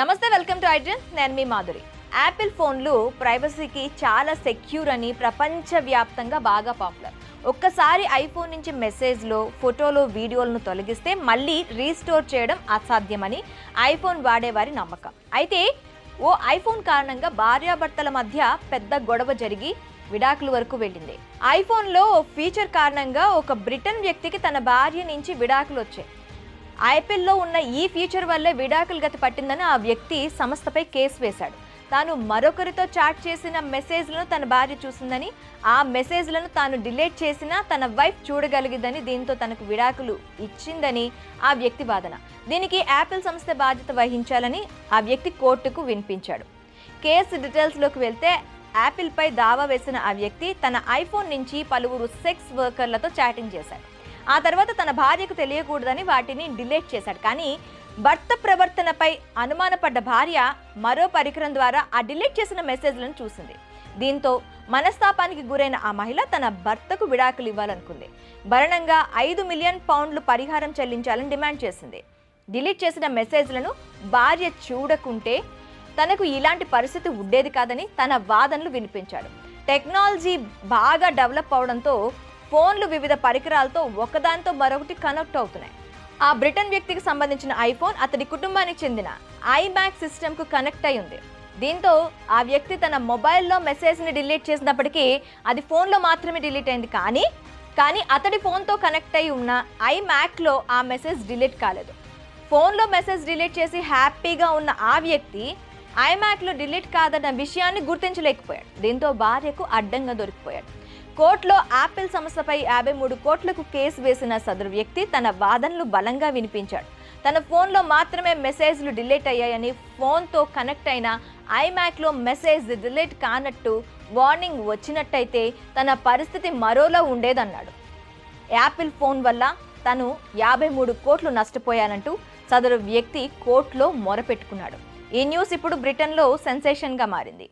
నమస్తే welcome to ఐడ్రన్. నేను మీ Madhuri. Apple ఫోన్లు ప్రైవసీకి చాలా సెక్యూర్ అని ప్రపంచవ్యాప్తంగా బాగా పాపులర్. ఒక్కసారి ఐఫోన్ నుంచి మెసేజ్లో ఫోటోలు వీడియోలను తొలగిస్తే మళ్ళీ రీస్టోర్ చేయడం అసాధ్యమని ఐఫోన్ వాడేవారి నమ్మకం. అయితే ఓ ఐఫోన్ కారణంగా భార్యాభర్తల మధ్య పెద్ద గొడవ జరిగి విడాకుల వరకు వెళ్ళింది. ఐఫోన్లో ఓ ఫీచర్ కారణంగా ఒక బ్రిటన్ వ్యక్తికి తన భార్య నుంచి విడాకులు వచ్చాయి. ఐపీఎల్లో ఉన్న ఈ ఫీచర్ వల్లే విడాకులు గతి పట్టిందని ఆ వ్యక్తి సంస్థపై కేసు వేశాడు. తాను మరొకరితో చాట్ చేసిన మెసేజ్లను తన భార్య చూసిందని ఆ మెసేజ్లను తాను డిలీట్ చేసినా తన వైఫ్ చూడగలిగిందని దీంతో తనకు విడాకులు ఇచ్చిందని ఆ వ్యక్తి వాదన. దీనికి యాపిల్ సంస్థ బాధ్యత వహించాలని ఆ వ్యక్తి కోర్టుకు వినిపించాడు. కేసు డీటెయిల్స్లోకి వెళ్తే యాపిల్పై దావా వేసిన ఆ వ్యక్తి తన ఐఫోన్ నుంచి పలువురు సెక్స్ వర్కర్లతో చాటింగ్ చేశాడు. ఆ తర్వాత తన భార్యకు తెలియకూడదని వాటిని డిలీట్ చేశాడు. కానీ భర్త ప్రవర్తనపై అనుమానపడ్డ భార్య మరో పరికరం ద్వారా ఆ డిలీట్ చేసిన మెసేజ్లను చూసింది. దీంతో మనస్తాపానికి గురైన ఆ మహిళ తన భర్తకు విడాకులు ఇవ్వాలనుకుంది. భరణంగా ఐదు మిలియన్ పౌండ్లు పరిహారం చెల్లించాలని డిమాండ్ చేసింది. డిలీట్ చేసిన మెసేజ్లను భార్య చూడకుంటే తనకు ఇలాంటి పరిస్థితి ఉండేది కాదని తన వాదనలు వినిపించాడు. టెక్నాలజీ బాగా డెవలప్ అవడంతో ఫోన్లు వివిధ పరికరాలతో ఒకదానితో మరొకటి కనెక్ట్ అవుతున్నాయి. ఆ బ్రిటన్ వ్యక్తికి సంబంధించిన ఐఫోన్ అతడి కుటుంబానికి చెందిన ఐమ్యాక్ సిస్టమ్కు కనెక్ట్ అయి ఉంది. దీంతో ఆ వ్యక్తి తన మొబైల్లో మెసేజ్ని డిలీట్ చేసినప్పటికీ అది ఫోన్లో మాత్రమే డిలీట్ అయింది కానీ కానీ అతడి ఫోన్తో కనెక్ట్ అయి ఉన్న ఐమ్యాక్లో ఆ మెసేజ్ డిలీట్ కాలేదు. ఫోన్లో మెసేజ్ డిలీట్ చేసి హ్యాపీగా ఉన్న ఆ వ్యక్తి ఐమ్యాక్లో డిలీట్ కాదన్న విషయాన్ని గుర్తించలేకపోయాడు. దీంతో భార్యకు అడ్డంగా దొరికిపోయాడు. కోర్టులో యాపిల్ సంస్థపై యాభై మూడు కోట్లకు కేసు వేసిన సదరు వ్యక్తి తన వాదనలు బలంగా వినిపించాడు. తన ఫోన్లో మాత్రమే మెసేజ్లు డిలీట్ అయ్యాయని ఫోన్తో కనెక్ట్ అయిన ఐమ్యాక్లో మెసేజ్ డిలీట్ కానట్టు వార్నింగ్ వచ్చినట్టయితే తన పరిస్థితి మరోలా ఉండేదన్నాడు. యాపిల్ ఫోన్ వల్ల తను యాభై మూడు కోట్లు నష్టపోయానంటూ సదరు వ్యక్తి కోర్టులో మొరపెట్టుకున్నాడు. ఈ న్యూస్ ఇప్పుడు బ్రిటన్లో సెన్సేషన్గా మారింది.